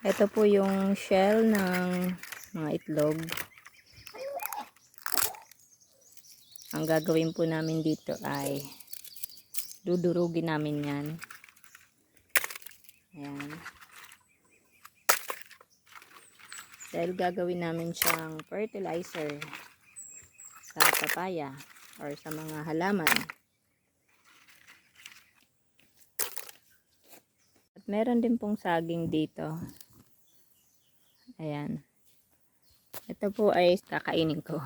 Ito po yung shell ng mga itlog. Ang gagawin po namin dito ay dudurugin namin yan. Ayan. Dahil gagawin namin siyang fertilizer sa papaya or sa mga halaman. At meron din pong saging dito. Ayan. Ito po ay kakainin ko.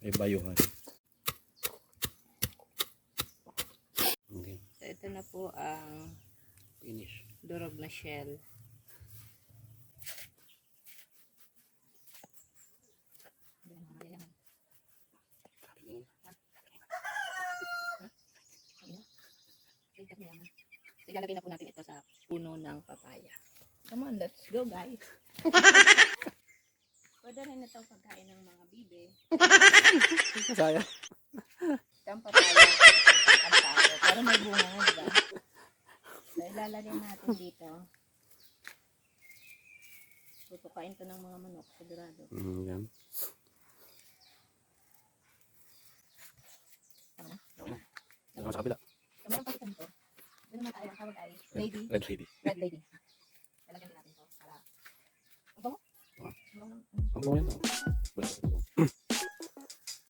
May bayuhan. Okay. So, ito na po ang Finish. durog na shell. Ilalagay na po natin ito sa puno ng papaya. Come on, let's go guys. Pwede rin itong pagkain ng mga bibe. Sayang. Ang papaya. Ang tayo. Pero may bunga nga, diba? So, ilalagay natin dito. Tutukain to ng mga manok, sigurado. Mm, yan. Ano sa kabila? So, meron pa Doon naman tayo, ang tawag ay lady, Red lady. red lady. Lalagyan natin to para, ang bango. Ang bango ng- Ang bango yan. oh.